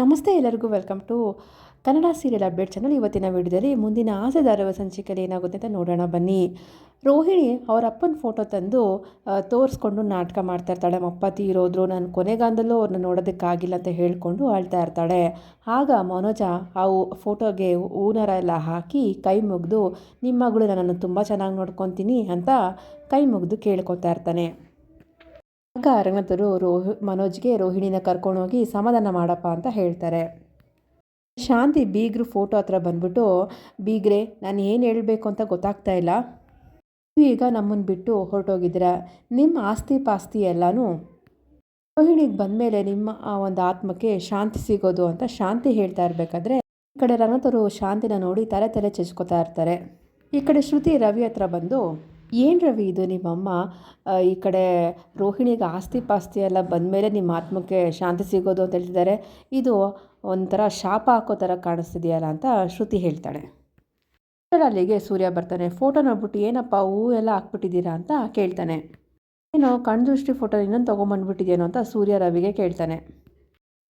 ನಮಸ್ತೆ ಎಲ್ಲರಿಗೂ welcome to Kannada serial update channel. ಇವತ್ತಿನ ವಿಡಿಯೋದಲ್ಲಿ ಮುಂದಿನ ಆಸೆದಾರರ ಸಂಚಿಕೆಯಲ್ಲಿ ಏನಾಗುತ್ತೆ ಅಂತ ನೋಡೋಣ. ಬನ್ನಿ. ರೋಹಿಣಿ ಅವರ ಅಪ್ಪನ ಫೋಟೋ ತಂದು ತೋರಿಸ್ಕೊಂಡು ನಾಟಕ ಮಾಡ್ತಾ ಇರ್ತಾಳೆ. ನಮ್ಮಪ್ಪ ತೀರೋದ್ರು ನಾನು ಕೊನೆಗಾಂದಲ್ಲೂ ಅವ್ರನ್ನ ನೋಡೋದಕ್ಕಾಗಿಲ್ಲ ಅಂತ ಹೇಳಿಕೊಂಡು ಅಳ್ತಾ ಇರ್ತಾಳೆ. ಆಗ ಮನೋಜ ಆ ಫೋಟೋಗೆ ಊನರ ಎಲ್ಲ ಹಾಕಿ ಕೈ ಮುಗಿದು ನಿಮ್ಮ ಮಗಳು ನನ್ನನ್ನು ತುಂಬ ಚೆನ್ನಾಗಿ ನೋಡ್ಕೊತೀನಿ ಅಂತ ಕೈ ಮುಗಿದು ಕೇಳ್ಕೊತಾ ಇರ್ತಾನೆ. ಆಗ ರಂಗನಾಥರು ರೋಹಿ, ಮನೋಜ್ಗೆ ರೋಹಿಣಿನ ಕರ್ಕೊಂಡೋಗಿ ಸಮಾಧಾನ ಮಾಡಪ್ಪ ಅಂತ ಹೇಳ್ತಾರೆ. ಶಾಂತಿ ಬೀಗ್ರು ಫೋಟೋ ಹತ್ರ ಬಂದ್ಬಿಟ್ಟು, ಬೀಗ್ರೆ, ನಾನು ಏನು ಹೇಳಬೇಕು ಅಂತ ಗೊತ್ತಾಗ್ತಾ ಇಲ್ಲ. ನೀವು ಈಗ ನಮ್ಮನ್ನು ಬಿಟ್ಟು ಹೊರಟೋಗಿದ್ದೀರ? ನಿಮ್ಮ ಆಸ್ತಿ ಪಾಸ್ತಿ ಎಲ್ಲನೂ? ರೋಹಿಣಿಗೆ ಬಂದಮೇಲೆ ನಿಮ್ಮ ಆ ಒಂದು ಆತ್ಮಕ್ಕೆ ಶಾಂತಿ ಸಿಗೋದು ಅಂತ ಶಾಂತಿ ಹೇಳ್ತಾ ಇರಬೇಕಾದ್ರೆ, ಈ ಕಡೆ ರಂಗತರು ಶಾಂತಿನ ನೋಡಿ ತಲೆ ತಲೆ ಚೆಚ್ಕೋತಾ ಇರ್ತಾರೆ. ಈ ಕಡೆ ಶ್ರುತಿ ರವಿ ಹತ್ರ ಬಂದು ಏನು ರವಿ ಇದು? ನಿಮ್ಮಮ್ಮ ಈ ಕಡೆ ರೋಹಿಣಿಗೆ ಆಸ್ತಿ ಪಾಸ್ತಿ ಎಲ್ಲ ಬಂದಮೇಲೆ ನಿಮ್ಮ ಆತ್ಮಕ್ಕೆ ಶಾಂತಿ ಸಿಗೋದು ಅಂತ ಹೇಳ್ತಿದ್ದಾರೆ. ಇದು ಒಂಥರ ಶಾಪ ಹಾಕೋ ಥರ ಕಾಣಿಸ್ತಿದೆಯಲ್ಲ ಅಂತ ಶ್ರುತಿ ಹೇಳ್ತಾಳೆ. ಅಲ್ಲಿಗೆ ಸೂರ್ಯ ಬರ್ತಾನೆ. ಫೋಟೋ ನೋಡ್ಬಿಟ್ಟು, ಏನಪ್ಪ, ಹೂ ಎಲ್ಲ ಹಾಕ್ಬಿಟ್ಟಿದ್ದೀರಾ? ಅಂತ ಕೇಳ್ತಾನೆ. ಏನು ಕಣ್ದೃಷ್ಟಿ ಫೋಟೋ ಇನ್ನೊಂದು ತೊಗೊಂಬಂದ್ಬಿಟ್ಟಿದೇನೋ ಅಂತ ಸೂರ್ಯ ರವಿಗೆ ಕೇಳ್ತಾನೆ.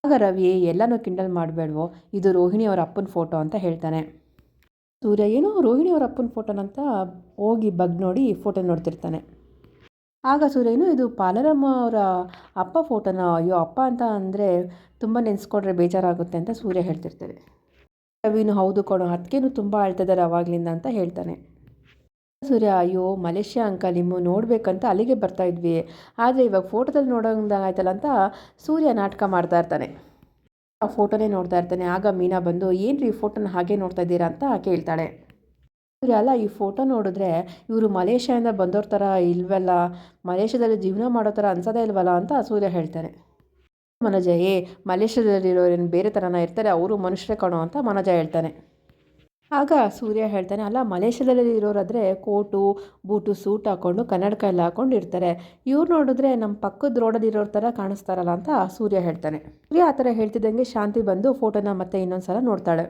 ಆಗ ರವಿ ಎಲ್ಲನೂ ಕಿಂಡಲ್ ಮಾಡಬೇಡವೋ? ಇದು ರೋಹಿಣಿ ಅವರ ಅಪ್ಪನ ಫೋಟೋ ಅಂತ ಹೇಳ್ತಾನೆ. ಸೂರ್ಯ ಏನೋ ರೋಹಿಣಿ ಅವರ ಅಪ್ಪನ ಫೋಟೋನಂತ ಹೋಗಿ ಬಗ್ ನೋಡಿ ಫೋಟೋ ನೋಡ್ತಿರ್ತಾನೆ. ಆಗ ಸೂರ್ಯ ಏನು ಇದು ಪಾಲರಮ್ಮ ಅವರ ಅಪ್ಪ ಫೋಟೋನ ಅಯ್ಯೋ, ಅಪ್ಪ ಅಂತ ಅಂದರೆ ತುಂಬ ನೆನೆಸ್ಕೊಂಡ್ರೆ ಬೇಜಾರಾಗುತ್ತೆ ಅಂತ ಸೂರ್ಯ ಹೇಳ್ತಿರ್ತಾರೆ ರವಿನು ಹೌದು ಕೊಡೋ ಅದಕ್ಕೇನು ತುಂಬ ಅಳ್ತಿದ್ದಾರೆ ಅವಾಗಲಿಂದ ಅಂತ ಹೇಳ್ತಾನೆ. ಸೂರ್ಯ, ಅಯ್ಯೋ, ಮಲೇಷ್ಯಾ ಅಂಕಲ್, ನಿಮ್ಮ ನೋಡಬೇಕಂತ ಅಲ್ಲಿಗೆ ಬರ್ತಾ ಇದ್ವಿ. ಆದರೆ ಇವಾಗ ಫೋಟೋದಲ್ಲಿ ನೋಡೋಂಗಾಯ್ತಲ್ಲ ಅಂತ ಸೂರ್ಯ ನಾಟಕ ಮಾಡ್ತಾ ಇರ್ತಾನೆ. ಆ ಫೋಟೋನೇ ನೋಡ್ತಾ ಇರ್ತಾನೆ. ಆಗ ಮೀನಾ ಬಂದು, ಏನ್ರಿ ರೀ ಫೋಟೋನ ಹಾಗೆ ನೋಡ್ತಾ ಇದ್ದೀರಾ? ಅಂತ ಕೇಳ್ತಾಳೆ. ಅಲ್ಲ, ಈ ಫೋಟೋ ನೋಡಿದ್ರೆ ಇವರು ಮಲೇಷ್ಯಾಯಿಂದ ಬಂದವ್ರ ಥರ ಇಲ್ವಲ್ಲ? ಮಲೇಷ್ಯಾದಲ್ಲಿ ಜೀವನ ಮಾಡೋ ಥರ ಅನ್ಸೋದೇ ಇಲ್ವಲ್ಲ ಅಂತ ಸೂರ್ಯ ಹೇಳ್ತಾನೆ. ಮನೋಜ, ಏ, ಮಲೇಷ್ಯಾದಲ್ಲಿರೋರೇನು ಬೇರೆ ಥರನ ಇರ್ತಾರೆ? ಅವರು ಮನುಷ್ಯರೇ ಕಾಣೋ ಅಂತ ಮನೋಜ ಹೇಳ್ತಾನೆ. ಆಗ ಸೂರ್ಯ ಹೇಳ್ತಾನೆ, ಅಲ್ಲ, ಮಲೇಷ್ಯಾದಲ್ಲಿ ಇರೋರಾದರೆ ಕೋಟು, ಬೂಟು, ಸೂಟ್ ಹಾಕ್ಕೊಂಡು ಕನ್ನಡಕ ಎಲ್ಲ ಹಾಕ್ಕೊಂಡು ಇರ್ತಾರೆ ಇವ್ರು ನೋಡಿದ್ರೆ ನಮ್ಮ ಪಕ್ಕದ ರೋಡಲ್ಲಿ ಇರೋರ ಥರ ಕಾಣಿಸ್ತಾರಲ್ಲ ಅಂತ ಸೂರ್ಯ ಹೇಳ್ತಾನೆ. ಸೂರ್ಯ ಆ ಥರ ಹೇಳ್ತಿದ್ದಂಗೆ ಶಾಂತಿ ಬಂದು ಫೋಟೋನ ಮತ್ತೆ ಇನ್ನೊಂದು ಸಲ ನೋಡ್ತಾಳೆ.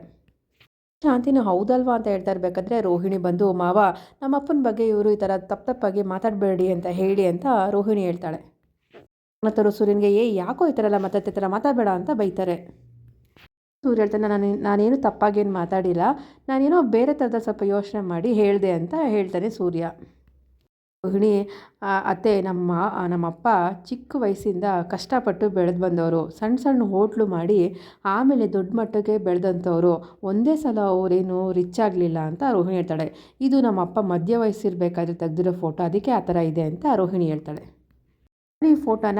ಶಾಂತಿನ ಹೌದಲ್ವಾ ಅಂತ ಹೇಳ್ತಾ ಇರಬೇಕಾದ್ರೆ, ರೋಹಿಣಿ ಬಂದು, ಮಾವ ನಮ್ಮ ಅಪ್ಪನ ಬಗ್ಗೆ ಇವರು ಈ ಥರ ತಪ್ಪು ತಪ್ಪಾಗಿ ಮಾತಾಡಬೇಡಿ ಅಂತ ಹೇಳಿ ಅಂತ ರೋಹಿಣಿ ಹೇಳ್ತಾಳೆ. ಮತ್ತು ಸೂರ್ಯನಿಗೆ ಏ ಯಾಕೋ ಈ ಥರ ಎಲ್ಲ ಮತ್ತೆ ಥರ ಮಾತಾಡಬೇಡ ಅಂತ ಬೈತಾರೆ. ಸೂರ್ಯ ಹೇಳ್ತಾನೆ, ನಾನು, ನಾನೇನು ತಪ್ಪಾಗೇನು ಮಾತಾಡಿಲ್ಲ. ನಾನೇನೋ ಬೇರೆ ಥರದ ಸ್ವಲ್ಪ ಯೋಚನೆ ಮಾಡಿ ಹೇಳಿದೆ ಅಂತ ಹೇಳ್ತಾನೆ ಸೂರ್ಯ. ಗೃಹಿಣಿ ಅತ್ತೆ, ನಮ್ಮ ನಮ್ಮಪ್ಪ ಚಿಕ್ಕ ವಯಸ್ಸಿಂದ ಕಷ್ಟಪಟ್ಟು ಬೆಳೆದು ಬಂದವರು. ಸಣ್ಣ ಸಣ್ಣ ಹೋಟ್ಲು ಮಾಡಿ ಆಮೇಲೆ ದೊಡ್ಡ ಮಟ್ಟಕ್ಕೆ ಬೆಳೆದಂಥವ್ರು. ಒಂದೇ ಸಲ ಅವರೇನು ರಿಚ್ ಆಗಲಿಲ್ಲ ಅಂತ ರೋಹಿಣಿ ಹೇಳ್ತಾಳೆ. ಇದು ನಮ್ಮಪ್ಪ ಮಧ್ಯ ವಯಸ್ಸಿರಬೇಕಾದ್ರೆ ತೆಗೆದಿರೋ ಫೋಟೋ, ಅದಕ್ಕೆ ಆ ಥರ ಇದೆ ಅಂತ ರೋಹಿಣಿ ಹೇಳ್ತಾಳೆ. ಈ ಫೋಟೋನ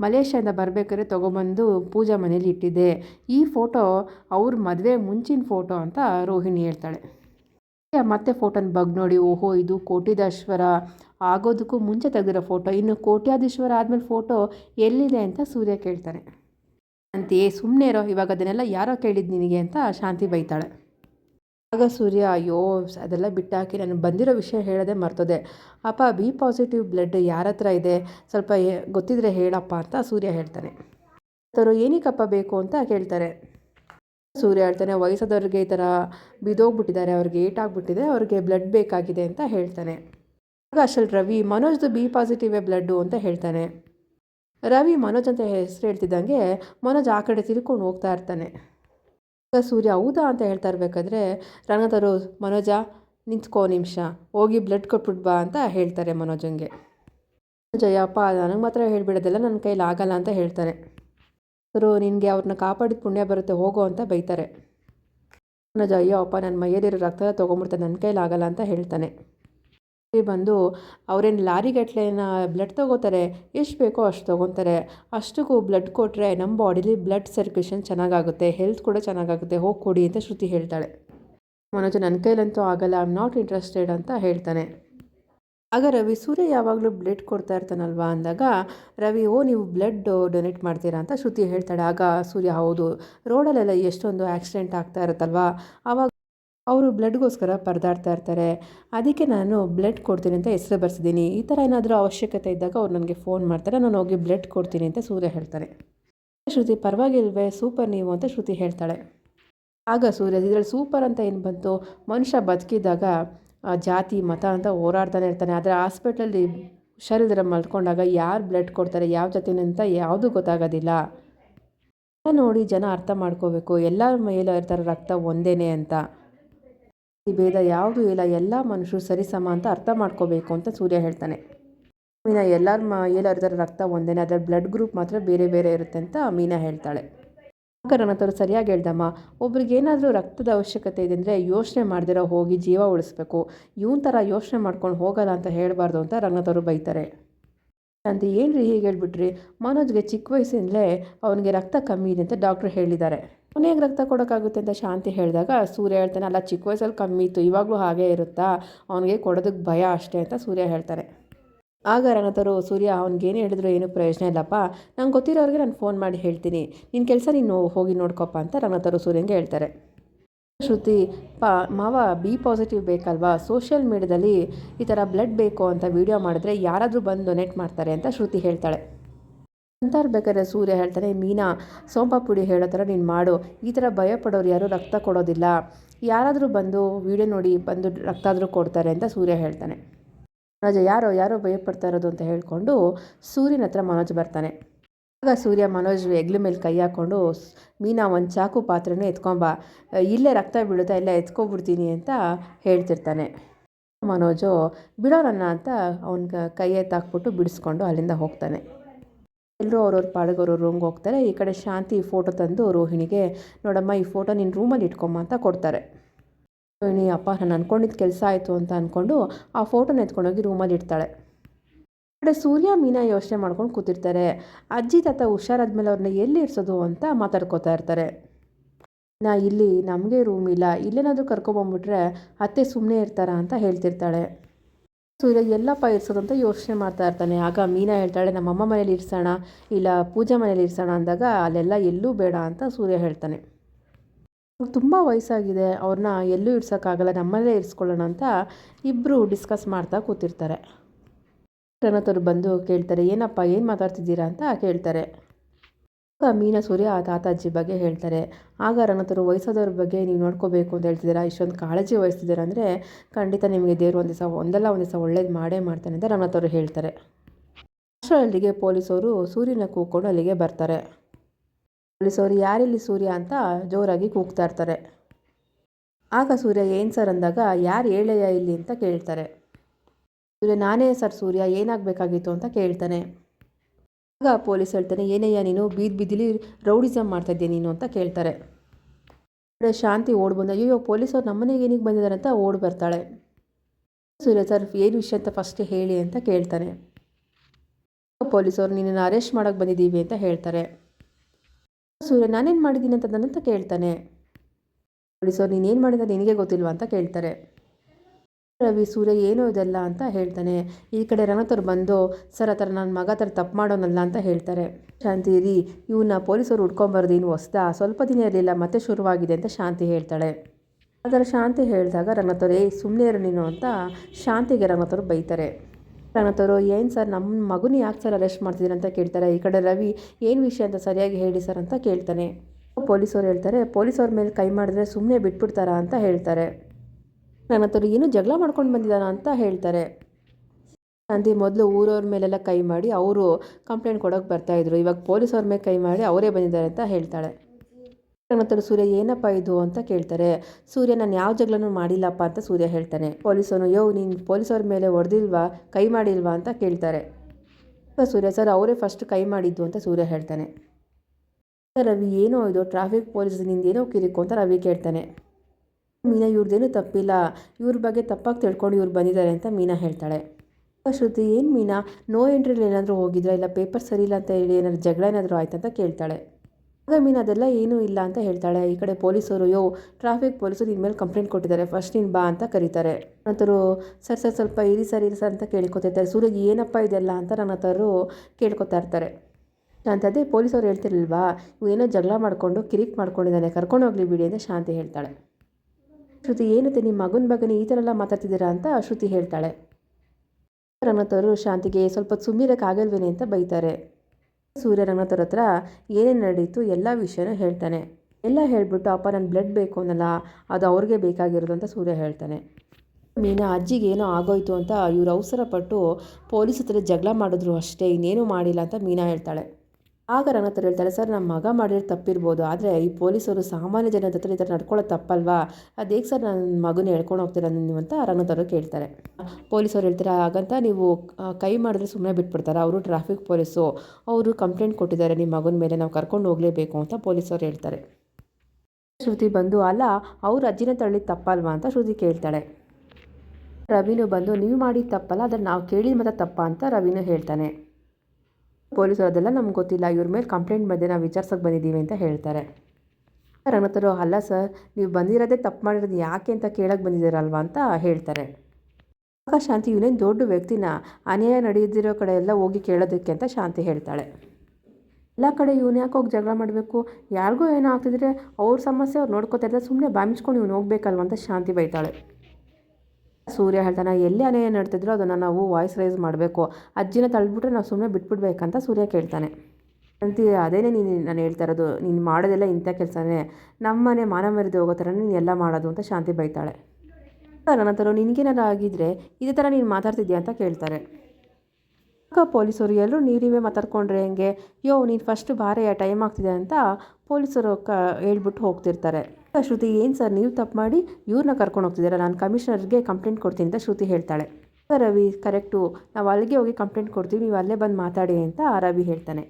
ಮಲೇಷ್ಯಾದಿಂದ ಬರಬೇಕಾದ್ರೆ ತೊಗೊಂಬಂದು ಪೂಜಾ ಮನೇಲಿ ಇಟ್ಟಿದ್ದೆ. ಈ ಫೋಟೋ ಅವ್ರ ಮದುವೆ ಮುಂಚಿನ ಫೋಟೋ ಅಂತ ರೋಹಿಣಿ ಹೇಳ್ತಾಳೆ. ಮತ್ತೆ ಫೋಟೋನ ಬಗ್ ನೋಡಿ, ಓಹೋ, ಇದು ಕೋಟಿದಾಶ್ವರ ಆಗೋದಕ್ಕೂ ಮುಂಚೆ ತೆಗೆದಿರೋ ಫೋಟೋ, ಇನ್ನು ಕೋಟ್ಯಾಧೀಶ್ವರ ಆದಮೇಲೆ ಫೋಟೋ ಎಲ್ಲಿದೆ ಅಂತ ಸೂರ್ಯ ಕೇಳ್ತಾನೆ. ಅಂತೆಯೇ ಸುಮ್ಮನೆ ಇರೋ, ಇವಾಗ ಅದನ್ನೆಲ್ಲ ಯಾರೋ ಕೇಳಿದ್ದು ನಿನಗೆ ಅಂತ ಶಾಂತಿ ಬೈತಾಳೆ. ಆಗ ಸೂರ್ಯ, ಅಯ್ಯೋ, ಅದೆಲ್ಲ ಬಿಟ್ಟಾಕಿ ನಾನು ಬಂದಿರೋ ವಿಷಯ ಹೇಳೋದೇ ಮರ್ತೋದೆ. ಅಪ್ಪ, ಬಿ ಪಾಸಿಟಿವ್ ಬ್ಲಡ್ ಯಾರ ಹತ್ರ ಇದೆ? ಸ್ವಲ್ಪ ಗೊತ್ತಿದ್ರೆ ಹೇಳಪ್ಪ ಅಂತ ಸೂರ್ಯ ಹೇಳ್ತಾನೆ. ಅವರು ಏನಕ್ಕಪ್ಪ ಬೇಕು ಅಂತ ಕೇಳ್ತಾರೆ. ಸೂರ್ಯ ಹೇಳ್ತಾನೆ, ವಯಸ್ಸಾದವ್ರಿಗೆ ಈ ಥರ ಬಿದೋಗ್ಬಿಟ್ಟಿದ್ದಾರೆ ಅವ್ರಿಗೆ ಏಟಾಗ್ಬಿಟ್ಟಿದೆ ಅವ್ರಿಗೆ ಬ್ಲಡ್ ಬೇಕಾಗಿದೆ ಅಂತ ಹೇಳ್ತಾನೆ. ಆಗ ಅಷ್ಟಲ್ಲಿ ರವಿ, ಮನೋಜ್ದು ಬಿ ಪಾಸಿಟಿವೇ ಬ್ಲಡ್ಡು ಅಂತ ಹೇಳ್ತಾನೆ. ರವಿ ಮನೋಜ್ ಅಂತ ಹೆಸರು ಹೇಳ್ತಿದ್ದಂಗೆ ಮನೋಜ್ ಆ ಕಡೆ ತಿರ್ಕೊಂಡು ಹೋಗ್ತಾ ಇರ್ತಾನೆ. ಸೂರ್ಯ ಹೌದಾ ಅಂತ ಹೇಳ್ತಾ ಇರಬೇಕಾದ್ರೆ ರಂಗನಾಥರು ಮನೋಜ, ನಿಂತ್ಕೋ ನಿಮಿಷ, ಹೋಗಿ ಬ್ಲಡ್ ಕೊಟ್ಬಿಟ್ಟು ಬಾ ಅಂತ ಹೇಳ್ತಾರೆ ಮನೋಜಂಗೆ. ಜಯಪ್ಪ ನನಗೆ ಮಾತ್ರ ಹೇಳಿಬಿಡೋದೆಲ್ಲ ನನ್ನ ಕೈಲಿ ಆಗಲ್ಲ ಅಂತ ಹೇಳ್ತಾನೆ ಅವರು ನಿನಗೆ ಅವ್ರನ್ನ ಕಾಪಾಡಿದ ಪುಣ್ಯ ಬರುತ್ತೆ, ಹೋಗೋ ಅಂತ ಬೈತಾರೆ. ಮನೋಜ, ಅಯ್ಯೋ, ಅಪ್ಪ ನನ್ನ ಮೈಯಲ್ಲಿರೋ ರಕ್ತ ತೊಗೊಂಬಿಡ್ತಾರೆ ನನ್ನ ಕೈಲಿ ಆಗಲ್ಲ ಅಂತ ಹೇಳ್ತಾನೆ. ಬಂದು ಅವ್ರೇನು ಲಾರಿಗಟ್ಲೆನ ಬ್ಲಡ್ ತೊಗೋತಾರೆ, ಎಷ್ಟು ಬೇಕೋ ಅಷ್ಟು ತೊಗೊತಾರೆ. ಅಷ್ಟಕ್ಕೂ ಬ್ಲಡ್ ಕೊಟ್ಟರೆ ನಮ್ಮ ಬಾಡಿಲಿ ಬ್ಲಡ್ ಸರ್ಕ್ಯುಲೇಷನ್ ಚೆನ್ನಾಗಾಗುತ್ತೆ ಹೆಲ್ತ್ ಕೂಡ ಚೆನ್ನಾಗಾಗುತ್ತೆ ಹೋಗಿ ಕೊಡಿ ಅಂತ ಶ್ರುತಿ ಹೇಳ್ತಾಳೆ. ಮನೋಜ ನನ್ನ ಕೈಲಂತೂ ಆಗಲ್ಲ ಐ ಆಮ್ ನಾಟ್ ಇಂಟ್ರೆಸ್ಟೆಡ್ ಅಂತ ಹೇಳ್ತಾನೆ. ಆಗ ರವಿ, ಸೂರ್ಯ ಯಾವಾಗಲೂ ಬ್ಲಡ್ ಕೊಡ್ತಾ ಇರ್ತಾನಲ್ವಾ? ಅಂದಾಗ, ರವಿ, ಓ, ನೀವು ಬ್ಲಡ್ ಡೊನೇಟ್ ಮಾಡ್ತೀರಾ? ಅಂತ ಶ್ರುತಿ ಹೇಳ್ತಾಳೆ. ಆಗ ಸೂರ್ಯ, ಹೌದು ರೋಡಲ್ಲೆಲ್ಲ ಎಷ್ಟೊಂದು ಆಕ್ಸಿಡೆಂಟ್ ಆಗ್ತಾ ಇರುತ್ತಲ್ವಾ? ಆವಾಗ ಅವರು ಬ್ಲಡ್ಗೋಸ್ಕರ ಪರದಾಡ್ತಾ ಇರ್ತಾರೆ. ಅದಕ್ಕೆ ನಾನು ಬ್ಲಡ್ ಕೊಡ್ತೀನಿ ಅಂತ ಹೆಸರು ಬರ್ಸಿದ್ದೀನಿ. ಈ ಥರ ಏನಾದರೂ ಅವಶ್ಯಕತೆ ಇದ್ದಾಗ ಅವ್ರು ನನಗೆ ಫೋನ್ ಮಾಡ್ತಾರೆ. ನಾನು ಹೋಗಿ ಬ್ಲಡ್ ಕೊಡ್ತೀನಿ ಅಂತ ಸೂರ್ಯ ಹೇಳ್ತಾನೆ. ಶ್ರುತಿ, ಪರವಾಗಿಲ್ವೇ, ಸೂಪರ್ ನೀವು ಅಂತ ಶ್ರುತಿ ಹೇಳ್ತಾಳೆ. ಆಗ ಸೂರ್ಯ, ಇದರಲ್ಲಿ ಸೂಪರ್ ಅಂತ ಏನು ಬಂತು? ಮನುಷ್ಯ ಬದುಕಿದಾಗ ಜಾತಿ, ಮತ ಅಂತ ಹೋರಾಡ್ತಾನೆ ಇರ್ತಾನೆ. ಆದರೆ ಹಾಸ್ಪಿಟ್ಲಲ್ಲಿ ಹುಷಾರಿಲ್ದಿರ ಮಲ್ಕೊಂಡಾಗ ಯಾರು ಬ್ಲಡ್ ಕೊಡ್ತಾರೆ, ಯಾವ ಜಾತಿನಂತ ಯಾವುದೂ ಗೊತ್ತಾಗೋದಿಲ್ಲ. ನೋಡಿ ಜನ ಅರ್ಥ ಮಾಡ್ಕೋಬೇಕು. ಎಲ್ಲರ ಮೇಲೂ ಇರ್ತಾರೆ ರಕ್ತ ಒಂದೇನೆ ಅಂತ. ಈ ಭೇದ ಯಾವುದೂ ಇಲ್ಲ, ಎಲ್ಲ ಮನುಷ್ಯರು ಸರಿಸಮ ಅಂತ ಅರ್ಥ ಮಾಡ್ಕೋಬೇಕು ಅಂತ ಸೂರ್ಯ ಹೇಳ್ತಾನೆ. ಮೀನಾ ಎಲ್ಲರ ಮ ಇರ್ತಾರೆ ರಕ್ತ ಒಂದೇನೆ ಅದರ ಬ್ಲಡ್ ಗ್ರೂಪ್ ಮಾತ್ರ ಬೇರೆ ಬೇರೆ ಇರುತ್ತೆ ಅಂತ ಮೀನಾ ಹೇಳ್ತಾಳೆ. ಆಗ ರಣತರು ಸರಿಯಾಗಿ ಹೇಳ್ದಮ್ಮ, ಒಬ್ರಿಗೆ ಏನಾದರೂ ರಕ್ತದ ಅವಶ್ಯಕತೆ ಇದೆ ಅಂದರೆ ಯೋಚನೆ ಮಾಡ್ದಿರೋ ಹೋಗಿ ಜೀವ ಉಳಿಸ್ಬೇಕು. ಇವನ್ ಥರ ಯೋಚನೆ ಮಾಡ್ಕೊಂಡು ಹೋಗಲ್ಲ ಅಂತ ಹೇಳಬಾರ್ದು ಅಂತ ರಂಗನಾಥವರು ಬೈತಾರೆ. ಅಂತ ಏನು ರೀ ಹೀಗೆ ಹೇಳ್ಬಿಟ್ರಿ? ಮನೋಜ್ಗೆ ಚಿಕ್ಕ ವಯಸ್ಸಿಂದಲೇ ಅವನಿಗೆ ರಕ್ತ ಕಮ್ಮಿ ಇದೆ ಅಂತ ಡಾಕ್ಟ್ರು ಹೇಳಿದ್ದಾರೆ. ಅವನಿಗೆ ರಕ್ತ ಕೊಡೋಕ್ಕಾಗುತ್ತೆ ಅಂತ ಶಾಂತಿ ಹೇಳಿದಾಗ ಸೂರ್ಯ ಹೇಳ್ತಾನೆ, ಅಲ್ಲ, ಚಿಕ್ಕ ವಯಸ್ಸಲ್ಲಿ ಕಮ್ಮಿ ಇತ್ತು, ಇವಾಗಲೂ ಹಾಗೇ ಇರುತ್ತಾ? ಅವನಿಗೆ ಕೊಡೋದಕ್ಕೆ ಭಯ ಅಷ್ಟೇ, ಅಂತ ಸೂರ್ಯ ಹೇಳ್ತಾರೆ ಆಗ ರಣತರು, ಸೂರ್ಯ ಅವ್ನಿಗೇನು ಹೇಳಿದ್ರು ಏನು ಪ್ರಯೋಜನ ಇಲ್ಲಪ್ಪ. ನಂಗೆ ಗೊತ್ತಿರೋರಿಗೆ ನಾನು ಫೋನ್ ಮಾಡಿ ಹೇಳ್ತೀನಿ. ನಿನ್ನ ಕೆಲಸ ನೀನು ಹೋಗಿ ನೋಡ್ಕೊಪ್ಪ, ಅಂತ ರಣತರು ಸೂರ್ಯಂಗೆ ಹೇಳ್ತಾರೆ. ಶ್ರುತಿ, ಪ, ಮಾವ, ಬಿ ಪಾಸಿಟಿವ್ ಬೇಕಲ್ವಾ? ಸೋಷಿಯಲ್ ಮೀಡಿಯಾದಲ್ಲಿ ಈ ಥರ ಬ್ಲಡ್ ಬೇಕು ಅಂತ ವೀಡಿಯೋ ಮಾಡಿದ್ರೆ ಯಾರಾದರೂ ಬಂದು ಡೊನೇಟ್ ಮಾಡ್ತಾರೆ, ಅಂತ ಶ್ರುತಿ ಹೇಳ್ತಾಳೆ. ಅಂತ ಇರ್ಬೇಕಾದ್ರೆ ಸೂರ್ಯ ಹೇಳ್ತಾನೆ, ಮೀನಾ, ಸೋಂಪ ಪುಡಿ ಹೇಳೋ ಥರ ನೀನು ಮಾಡು. ಈ ಥರ ಭಯ ಪಡೋರು ಯಾರೂ ರಕ್ತ ಕೊಡೋದಿಲ್ಲ. ಯಾರಾದರೂ ಬಂದು ವೀಡಿಯೋ ನೋಡಿ ಬಂದು ರಕ್ತ ಆದರೂ ಕೊಡ್ತಾರೆ, ಅಂತ ಸೂರ್ಯ ಹೇಳ್ತಾನೆ. ಮನೋಜ ಯಾರೋ ಯಾರೋ ಭಯಪಡ್ತಾ ಇರೋದು ಅಂತ ಹೇಳಿಕೊಂಡು ಸೂರ್ಯನ ಹತ್ರ ಮನೋಜ್ ಬರ್ತಾನೆ. ಆಗ ಸೂರ್ಯ ಮನೋಜ್ ಹೆಗ್ಲು ಮೇಲೆ ಕೈ ಹಾಕ್ಕೊಂಡು ಮೀನಾ, ಒಂದು ಚಾಕು ಪಾತ್ರೆನೇ ಎತ್ಕೊಂಬ ಇಲ್ಲೇ ರಕ್ತ ಬೀಳುತ್ತಾ, ಇಲ್ಲೇ ಎತ್ಕೊಬಿಡ್ತೀನಿ, ಅಂತ ಹೇಳ್ತಿರ್ತಾನೆ. ಮನೋಜು ಬಿಡೋರನ್ನ ಅಂತ ಅವನ ಕೈ ಎತ್ತಾಕ್ಬಿಟ್ಟು ಬಿಡಿಸ್ಕೊಂಡು ಅಲ್ಲಿಂದ ಹೋಗ್ತಾನೆ. ಎಲ್ಲರೂ ಅವ್ರವ್ರ ಪಾಡಿಗೆ ಅವ್ರವ್ರ ರೂಮ್ಗೆ ಹೋಗ್ತಾರೆ. ಈ ಕಡೆ ಶಾಂತಿ ಫೋಟೋ ತಂದು ರೋಹಿಣಿಗೆ, ನೋಡಮ್ಮ, ಈ ಫೋಟೋ ನಿನ್ನ ರೂಮಲ್ಲಿ ಇಟ್ಕೊಂಬ ಅಂತ ಕೊಡ್ತಾರೆ. ರೋಹಿಣಿ, ಅಪ್ಪ, ನಾನು ಅಂದ್ಕೊಂಡಿದ್ದು ಕೆಲಸ ಆಯಿತು ಅಂತ ಅಂದ್ಕೊಂಡು ಆ ಫೋಟೋನ ಎತ್ಕೊಂಡೋಗಿ ರೂಮಲ್ಲಿ ಇಡ್ತಾಳೆ. ಕಡೆ ಸೂರ್ಯ, ಮೀನಾ ಯೋಚನೆ ಮಾಡ್ಕೊಂಡು ಕೂತಿರ್ತಾರೆ. ಅಜ್ಜಿ, ತಾತ ಹುಷಾರಾದ್ಮೇಲೆ ಅವ್ರನ್ನ ಎಲ್ಲಿ ಇರ್ಸೋದು ಅಂತ ಮಾತಾಡ್ಕೋತಾ ಇರ್ತಾರೆ. ನಾ ಇಲ್ಲಿ ನಮಗೆ ರೂಮ್ ಇಲ್ಲ. ಇಲ್ಲೇನಾದರೂ ಕರ್ಕೊಬಂದ್ಬಿಟ್ರೆ ಅತ್ತೆ ಸುಮ್ಮನೆ ಇರ್ತಾರ ಅಂತ ಹೇಳ್ತಿರ್ತಾಳೆ. ಸೂರ್ಯ ಎಲ್ಲಪ್ಪ ಇರಿಸೋದಂತ ಯೋಚನೆ ಮಾಡ್ತಾ ಇರ್ತಾನೆ. ಆಗ ಮೀನಾ ಹೇಳ್ತಾಳೆ, ನಮ್ಮಮ್ಮ ಮನೇಲಿ ಇರಿಸೋಣ, ಇಲ್ಲ ಪೂಜಾ ಮನೇಲಿ ಇರಿಸೋಣ ಅಂದಾಗ ಅಲ್ಲೆಲ್ಲ ಎಲ್ಲೂ ಬೇಡ ಅಂತ ಸೂರ್ಯ ಹೇಳ್ತಾನೆ. ತುಂಬ ವಯಸ್ಸಾಗಿದೆ, ಅವ್ರನ್ನ ಎಲ್ಲೂ ಇಡ್ಸೋಕ್ಕಾಗಲ್ಲ ನಮ್ಮಲ್ಲೇ ಇರಿಸ್ಕೊಳ್ಳೋಣ ಅಂತ ಇಬ್ಬರು ಡಿಸ್ಕಸ್ ಮಾಡ್ತಾ ಕೂತಿರ್ತಾರೆ. ರಣತರು ಬಂದು ಕೇಳ್ತಾರೆ, ಏನಪ್ಪ, ಏನು ಮಾತಾಡ್ತಿದ್ದೀರಾ? ಅಂತ ಕೇಳ್ತಾರೆ. ಮೀನ ಸೂರ್ಯ ಆ ತಾತಾಜಿ ಬಗ್ಗೆ ಹೇಳ್ತಾರೆ. ಆಗ ರಂಗನಾಥರು ವಯಸ್ಸಾದವ್ರ ಬಗ್ಗೆ ನೀವು ನೋಡ್ಕೋಬೇಕು ಅಂತ ಹೇಳ್ತಿದ್ದೀರಾ? ಇಷ್ಟೊಂದು ಕಾಳಜಿ ವಹಿಸ್ತಿದ್ದೀರಾ ಅಂದರೆ ಖಂಡಿತ ನಿಮಗೆ ದೇವರು ಒಂದು ದಿವಸ ಒಂದಲ್ಲ, ಒಂದು ದಿವಸ ಒಳ್ಳೇದು ಮಾಡೇ ಮಾಡ್ತಾನೆ ಅಂತ ರಣತರು ಹೇಳ್ತಾರೆ. ಅಷ್ಟರಲ್ಲಿಗೆ ಪೊಲೀಸವರು ಸೂರ್ಯನ ಕೂಕೊಂಡು ಅಲ್ಲಿಗೆ ಬರ್ತಾರೆ. ಪೊಲೀಸವರು ಯಾರಿಲ್ಲಿ ಸೂರ್ಯ ಅಂತ ಜೋರಾಗಿ ಕೂಗ್ತಾ ಇರ್ತಾರೆ. ಆಗ ಸೂರ್ಯ, ಏನು ಸರ್? ಅಂದಾಗ, ಯಾರು ಹೇಳಯ್ಯ ಇಲ್ಲಿ? ಅಂತ ಕೇಳ್ತಾರೆ. ಸೂರ್ಯ, ನಾನೇ ಸರ್ ಸೂರ್ಯ, ಏನಾಗಬೇಕಾಗಿತ್ತು? ಅಂತ ಕೇಳ್ತಾನೆ. ಆಗ ಪೊಲೀಸ್ ಹೇಳ್ತಾನೆ ಏನಯ್ಯ ನೀನು, ಬೀದ್ ಬೀದಿಲಿ ರೌಡಿಸಮ್ ಮಾಡ್ತಾಯಿದ್ದೆ ನೀನು ಅಂತ ಕೇಳ್ತಾರೆ. ಶಾಂತಿ ಓಡ್ ಬಂದ ಅಯ್ಯೋ ಪೊಲೀಸವ್ರು ನಮ್ಮನೆಗೆ ಏನಿಗೆ ಬಂದಿದ್ದಾರೆ ಅಂತ ಓಡ್ ಬರ್ತಾಳೆ. ಸೂರ್ಯ ಸರ್, ಏನು ವಿಷಯ ಅಂತ ಫಸ್ಟ್ ಹೇಳಿ ಅಂತ ಕೇಳ್ತಾನೆ. ಪೊಲೀಸವ್ರು ನಿನ್ನನ್ನು ಅರೆಸ್ಟ್ ಮಾಡೋಕ್ಕೆ ಬಂದಿದ್ದೀವಿ ಅಂತ ಹೇಳ್ತಾರೆ. ಸೂರ್ಯ, ನಾನೇನು ಮಾಡಿದ್ದೀನಿ ಅಂತ ನನ್ನಂತ ಕೇಳ್ತಾನೆ. ಪೊಲೀಸವ್ರು ನೀನೇನು ಮಾಡಿದ ನಿನಗೆ ಗೊತ್ತಿಲ್ವಾ ಅಂತ ಕೇಳ್ತಾರೆ. ರವಿ ಸೂರ್ಯ ಏನೂ ಇದೆಲ್ಲ ಅಂತ ಹೇಳ್ತಾನೆ. ಈ ಕಡೆ ರಣತವ್ರು ಬಂದು, ಸರ್, ಆ ಥರ ನನ್ನ ಮಗ ಥರ ತಪ್ಪು ಮಾಡೋನಲ್ಲ ಅಂತ ಹೇಳ್ತಾರೆ. ಶಾಂತಿ ರೀ ಇವನ್ನ ಪೊಲೀಸರು ಹುಡ್ಕೊಂಬರೋದು ಇನ್ನು ಹೊಸ್ದಾ? ಸ್ವಲ್ಪ ದಿನ ಇರಲಿಲ್ಲ, ಮತ್ತೆ ಶುರುವಾಗಿದೆ ಅಂತ ಶಾಂತಿ ಹೇಳ್ತಾಳೆ. ಥರ ಶಾಂತಿ ಹೇಳಿದಾಗ ರಂಗತರು ಏ ಸುಮ್ಮನೆ ಇರು ನೀನು ಅಂತ ಶಾಂತಿಗೆ ರಂಗತರು ಬೈತಾರೆ. ರಂಗತರು ಏನು ಸರ್ ನಮ್ಮ ಮಗುನ ಯಾಕೆ ಸರ್ ಅರೆಸ್ಟ್ ಮಾಡ್ತಿದ್ದೀರ ಅಂತ ಕೇಳ್ತಾರೆ. ಈ ಕಡೆ ರವಿ, ಏನು ವಿಷಯ ಅಂತ ಸರಿಯಾಗಿ ಹೇಳಿ ಸರ್ ಅಂತ ಕೇಳ್ತಾನೆ. ಪೊಲೀಸರು ಹೇಳ್ತಾರೆ, ಪೊಲೀಸವ್ರ ಮೇಲೆ ಕೈ ಮಾಡಿದ್ರೆ ಸುಮ್ಮನೆ ಬಿಟ್ಬಿಡ್ತಾರಾ ಅಂತ ಹೇಳ್ತಾರೆ. ನನ್ನ ಹತ್ರ ಏನು ಜಗಳ ಮಾಡ್ಕೊಂಡು ಬಂದಿದ್ದಾನ ಅಂತ ಹೇಳ್ತಾರೆ. ನಂದಿ ಮೊದಲು ಊರವ್ರ ಮೇಲೆಲ್ಲ ಕೈ ಮಾಡಿ ಅವರು ಕಂಪ್ಲೇಂಟ್ ಕೊಡೋಕೆ ಬರ್ತಾಯಿದ್ರು ಇವಾಗ ಪೊಲೀಸವ್ರ ಮೇಲೆ ಕೈ ಮಾಡಿ ಅವರೇ ಬಂದಿದ್ದಾರೆ ಅಂತ ಹೇಳ್ತಾಳೆ. ನನ್ನ ಸೂರ್ಯ, ಏನಪ್ಪ ಇದು ಅಂತ ಕೇಳ್ತಾರೆ. ಸೂರ್ಯ, ನಾನು ಯಾವ ಜಗಳನೂ ಮಾಡಿಲ್ಲಪ್ಪ ಅಂತ ಸೂರ್ಯ ಹೇಳ್ತಾನೆ. ಪೊಲೀಸನು, ಯೋ, ನೀನು ಪೊಲೀಸವ್ರ ಮೇಲೆ ಹೊಡೆದಿಲ್ವಾ ಕೈ ಮಾಡಿಲ್ವಾ ಅಂತ ಕೇಳ್ತಾರೆ. ಸೂರ್ಯ, ಸರ್, ಅವರೇ ಫಸ್ಟ್ ಕೈ ಮಾಡಿದ್ದು ಅಂತ ಸೂರ್ಯ ಹೇಳ್ತಾನೆ. ರವಿ, ಏನೋ ಇದು ಟ್ರಾಫಿಕ್ ಪೊಲೀಸ್ ನಿಂದೇನೋ ಕಿರಿಕು ಅಂತ ರವಿ ಕೇಳ್ತಾನೆ. ಮೀನಾ ಇವ್ರದ್ದೇನು ತಪ್ಪಿಲ್ಲ. ಇವ್ರ ಬಗ್ಗೆ ತಪ್ಪಾಗಿ ತಿಳ್ಕೊಂಡು ಇವ್ರು ಬಂದಿದ್ದಾರೆ ಅಂತ ಮೀನಾ ಹೇಳ್ತಾಳೆ. ಶ್ರುತಿ, ಏನು ಮೀನಾ? ನೋ ಎಂಟ್ರಿಲಿ ಏನಾದರೂ ಹೋಗಿದ್ರಾ? ಇಲ್ಲ ಪೇಪರ್ ಸರಿ ಇಲ್ಲ ಅಂತ ಹೇಳಿ ಏನಾದರೂ ಜಗಳ ಏನಾದರೂ ಆಯ್ತು ಅಂತ ಕೇಳ್ತಾಳೆ. ಆಗ ಮೀನಾ, ಅದೆಲ್ಲ ಏನೂ ಇಲ್ಲ ಅಂತ ಹೇಳ್ತಾಳೆ. ಈ ಕಡೆ ಪೊಲೀಸರು, ಯೋ, ಟ್ರಾಫಿಕ್ ಪೊಲೀಸರು ನಿನ್ನ ಮೇಲೆ ಕಂಪ್ಲೇಂಟ್ ಕೊಟ್ಟಿದ್ದಾರೆ. ಫಸ್ಟ್ ನೀನು ಬಾ ಅಂತ ಕರೀತಾರೆ. ನಂತರ ಸರ್ ಸರ್, ಸ್ವಲ್ಪ ಇರಿ, ಸರ್ ಇರಿ, ಸರ್ ಅಂತ ಕೇಳ್ಕೊತಿರ್ತಾರೆ. ಸೂರ್ಯಗೆ ಏನಪ್ಪ ಇದೆಲ್ಲ? ಅಂತ ನನ್ನ ಹತ್ರರು ಕೇಳ್ಕೊತಾ ಇರ್ತಾರೆ. ಅದೇ ಪೊಲೀಸವ್ರು ಹೇಳ್ತಿರ್ಲಿಲ್ವಾ? ಏನೋ ಜಗಳ ಮಾಡಿಕೊಂಡು, ಕಿರಿಕ್ ಮಾಡ್ಕೊಂಡಿದ್ದಾನೆ. ಕರ್ಕೊಂಡು ಹೋಗ್ಲಿ ಬಿಡಿ ಅಂತ ಶಾಂತಿ ಹೇಳ್ತಾಳೆ. ಶ್ರುತಿ ಏನಿದೆ ನಿಮ್ಮ ಮಗನ ಬಗ್ಗೆ ಈ ಥರ ಎಲ್ಲ ಮಾತಾಡ್ತಿದ್ದೀರಾ ಅಂತ ಶ್ರುತಿ ಹೇಳ್ತಾಳೆ. ರಂಗನಾಥವರು ಶಾಂತಿಗೆ ಸ್ವಲ್ಪ ಸುಮ್ಮಿರಕ್ಕಾಗಲ್ವೇನೆ ಅಂತ ಬೈತಾರೆ. ಸೂರ್ಯ ರಂಗನಾಥವ್ರ ಹತ್ರ ಏನೇನು ನಡೀತು ಎಲ್ಲ ವಿಷಯನೂ ಹೇಳ್ತಾನೆ. ಎಲ್ಲ ಹೇಳಿಬಿಟ್ಟು, ಅಪ್ಪ ನನ್ನ ಬ್ಲಡ್ ಬೇಕು ಅನ್ನಲ್ಲ, ಅದು ಅವ್ರಿಗೆ ಬೇಕಾಗಿರೋದು ಅಂತ ಸೂರ್ಯ ಹೇಳ್ತಾನೆ. ಮೀನಾ, ಅಜ್ಜಿಗೆ ಏನೋ ಆಗೋಯ್ತು ಅಂತ ಇವರು ಅವಸರ ಪಟ್ಟು ಪೊಲೀಸ್ ಹತ್ರ ಜಗಳ ಮಾಡಿದ್ರು ಅಷ್ಟೇ, ಇನ್ನೇನು ಮಾಡಿಲ್ಲ ಅಂತ ಮೀನಾ ಹೇಳ್ತಾಳೆ. ಆಗ ರಂಗನಾಥ್ ಹೇಳ್ತಾರೆ, ಸರ್ ನಮ್ಮ ಮಗ ಮಾಡಿರೋ ತಪ್ಪಿರ್ಬೋದು, ಆದರೆ ಈ ಪೊಲೀಸರು ಸಾಮಾನ್ಯ ಜನದ ಹತ್ರ ಈ ಥರ ನಡ್ಕೊಳ್ಳೋದು ತಪ್ಪಲ್ವಾ? ಅದೇಗೆ ಸರ್ ನನ್ನ ಮಗನ ಹೇಳ್ಕೊಂಡು ಹೋಗ್ತೀರಾ ನೀವು ಅಂತ ರಂಗನಾಥ್ ಕೇಳ್ತಾರೆ. ಪೊಲೀಸರು ಹೇಳ್ತಾರೆ, ಹಾಗಂತ ನೀವು ಕೈ ಮಾಡಿದ್ರೆ ಸುಮ್ಮನೆ ಬಿಟ್ಬಿಡ್ತಾರೆ? ಅವರು ಟ್ರಾಫಿಕ್ ಪೊಲೀಸು, ಅವರು ಕಂಪ್ಲೇಂಟ್ ಕೊಟ್ಟಿದ್ದಾರೆ ನಿಮ್ಮ ಮಗನ ಮೇಲೆ ನಾವು ಕರ್ಕೊಂಡು ಹೋಗಲೇಬೇಕು ಅಂತ ಪೊಲೀಸರು ಹೇಳ್ತಾರೆ. ಶ್ರುತಿ ಬಂದು, ಅಲ್ಲ, ಅವ್ರ ಅಜ್ಜಿನ ತಳ್ಳಿ ತಪ್ಪಲ್ವಾ? ಅಂತ ಶ್ರುತಿ ಕೇಳ್ತಾಳೆ. ರವಿನು ಬಂದು, ನೀವು ಮಾಡಿದ ತಪ್ಪಲ್ಲ ಅದನ್ನು ನಾವು ಕೇಳಿದ ಮತ್ತೆ ತಪ್ಪ? ಅಂತ ರವಿನು ಹೇಳ್ತಾನೆ. ಪೊಲೀಸರು ಅದೆಲ್ಲ ನಮ್ಗೆ ಗೊತ್ತಿಲ್ಲ. ಇವ್ರ ಮೇಲೆ ಕಂಪ್ಲೇಂಟ್ ಬಂದೆ ನಾವು ಬಂದಿದ್ದೀವಿ ಅಂತ ಹೇಳ್ತಾರೆ. ರಂಗನಾಥರು ಅಲ್ಲ ಸರ್, ನೀವು ಬಂದಿರೋದೇ ತಪ್ಪು ಮಾಡಿರೋದು ಯಾಕೆ ಅಂತ ಕೇಳಕ್ಕೆ ಬಂದಿದ್ದೀರಲ್ವಾ ಅಂತ ಹೇಳ್ತಾರೆ. ಆಗ ಶಾಂತಿ ಇವನೇನು ದೊಡ್ಡ ವ್ಯಕ್ತಿನ ಅನ್ಯಾಯ ನಡೆಯದಿರೋ ಕಡೆ ಎಲ್ಲ ಹೋಗಿ ಕೇಳೋದಕ್ಕೆ ಅಂತ ಶಾಂತಿ ಹೇಳ್ತಾಳೆ. ಎಲ್ಲ ಕಡೆ ಇವನು ಯಾಕೆ ಹೋಗಿ ಜಗಳ ಮಾಡಬೇಕು? ಯಾರಿಗೂ ಏನೋ ಆಗ್ತಿದ್ರೆ ಅವ್ರ ಸಮಸ್ಯೆ ಅವ್ರು ನೋಡ್ಕೋತಾ ಇದ್ದಾರೆ ಸುಮ್ಮನೆ ಬಾಮಿಸ್ಕೊಂಡು ಇವನು ಹೋಗ್ಬೇಕಲ್ವ ಅಂತ ಶಾಂತಿ ಬೈತಾಳೆ. ಸೂರ್ಯ ಹೇಳ್ತಾನೆ, ಎಲ್ಲಿ ಅನ್ಯಾಯ ನಡ್ತಿದ್ರು ಅದನ್ನು ನಾವು ವಾಯ್ಸ್ ರೈಸ್ ಮಾಡಬೇಕು. ಅಜ್ಜಿನ ತಳ್ಳಿಬಿಟ್ರೆ ನಾವು ಸುಮ್ಮನೆ ಬಿಟ್ಬಿಡ್ಬೇಕಂತ ಸೂರ್ಯ ಕೇಳ್ತಾನೆ. ಅಂತ ಅದೇನೇ ನೀನು, ನಾನು ಹೇಳ್ತಾ ಇರೋದು. ನೀನು ಮಾಡೋದೆಲ್ಲ ಇಂಥ ಕೆಲಸನೇ. ನಮ್ಮನೆ ಮಾನ ಮರೆದು ಹೋಗೋ ಥರ ನೀನು ಎಲ್ಲ ಮಾಡೋದು, ಅಂತ ಶಾಂತಿ ಬೈತಾಳೆ. ನಂತರ ನಿನಗೇನಾದ್ರು ಆಗಿದ್ರೆ ಇದೇ ಥರ ನೀನು ಮಾತಾಡ್ತಿದ್ಯಾ? ಅಂತ ಕೇಳ್ತಾರೆ. ಅಕ್ಕ ಪೊಲೀಸರು ಎಲ್ಲರೂ ನೀವೇ ಮಾತಾಡ್ಕೊಂಡ್ರೆ ಹೆಂಗೆ? ಯೋ, ನೀನು ಫಸ್ಟ್ ಬಾರೆಯ ಟೈಮ್ ಆಗ್ತಿದೆ ಅಂತ ಪೊಲೀಸರು ಕ, ಹೇಳ್ಬಿಟ್ಟು ಹೋಗ್ತಿರ್ತಾರೆ. ಶ್ರುತಿ ಏನು ಸರ್ ನೀವು ತಪ್ಪು ಮಾಡಿ ಇವ್ರನ್ನ ಕರ್ಕೊಂಡು ಹೋಗ್ತಿದ್ದೀರಾ? ನಾನು ಕಮಿಷನರ್ಗೆ ಕಂಪ್ಲೇಂಟ್ ಕೊಡ್ತೀನಿ ಅಂತ ಶ್ರುತಿ ಹೇಳ್ತಾಳೆ. ರವಿ, ಕರೆಕ್ಟು. ನಾವು ಅಲ್ಲಿಗೆ ಹೋಗಿ ಕಂಪ್ಲೇಂಟ್ ಕೊಡ್ತೀವಿ, ನೀವು ಅಲ್ಲೇ ಬಂದು ಮಾತಾಡಿ ಅಂತ ರವಿ ಹೇಳ್ತಾನೆ.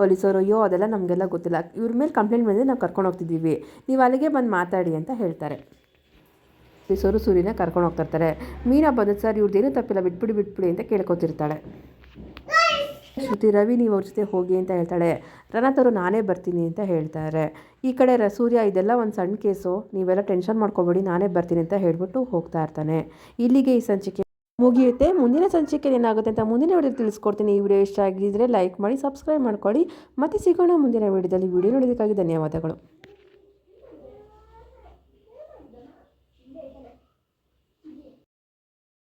ಪೊಲೀಸರು, ಅಯ್ಯೋ, ಅದೆಲ್ಲ ನಮಗೆಲ್ಲ ಗೊತ್ತಿಲ್ಲ. ಇವ್ರ ಮೇಲೆ ಕಂಪ್ಲೇಂಟ್ ಬಂದರೆ ನಾವು ಕರ್ಕೊಂಡು ಹೋಗ್ತಿದ್ದೀವಿ. ನೀವು ಅಲ್ಲಿಗೆ ಬಂದು ಮಾತಾಡಿ ಅಂತ ಹೇಳ್ತಾರೆ. ಪೊಲೀಸರು ಸೂರ್ಯನ ಕರ್ಕೊಂಡು ಹೋಗ್ತಿರ್ತಾರೆ ಮೀನಾ ಬಂದದ್ದು ಸರ್ ಇವ್ರದ್ದೇನೂ ತಪ್ಪಿಲ್ಲ, ಬಿಟ್ಬಿಡಿ ಬಿಟ್ಬಿಡಿ ಅಂತ ಕೇಳ್ಕೊತಿರ್ತಾಳೆ. ಶ್ರುತಿ ರವಿ ನೀವು ಅವ್ರ ಜೊತೆ ಹೋಗಿ ಅಂತ ಹೇಳ್ತಾಳೆ. ರಣತರು ನಾನೇ ಬರ್ತೀನಿ ಅಂತ ಹೇಳ್ತಾರೆ. ಈ ಕಡೆ ರ ಸೂರ್ಯ, ಇದೆಲ್ಲ ಒಂದು ಸಣ್ಣ ಕೇಸು. ನೀವೆಲ್ಲ ಟೆನ್ಷನ್ ಮಾಡ್ಕೊಬೇಡಿ, ನಾನೇ ಬರ್ತೀನಿ ಅಂತ ಹೇಳ್ಬಿಟ್ಟು ಹೋಗ್ತಾ ಇರ್ತಾನೆ. ಇಲ್ಲಿಗೆ ಈ ಸಂಚಿಕೆ ಮುಗಿಯುತ್ತೆ. ಮುಂದಿನ ಸಂಚಿಕೆ ಏನಾಗುತ್ತೆ ಅಂತ ಮುಂದಿನ ವಿಡಿಯೋ ತಿಳಿಸ್ಕೊಡ್ತೀನಿ. ಈ ವಿಡಿಯೋ ಇಷ್ಟ ಆಗಿದ್ದರೆ ಲೈಕ್ ಮಾಡಿ, ಸಬ್ಸ್ಕ್ರೈಬ್ ಮಾಡ್ಕೊಳ್ಳಿ. ಮತ್ತೆ ಸಿಗೋಣ ಮುಂದಿನ ವಿಡಿಯೋದಲ್ಲಿ. ವಿಡಿಯೋ ನೋಡೋದಕ್ಕಾಗಿ ಧನ್ಯವಾದಗಳು.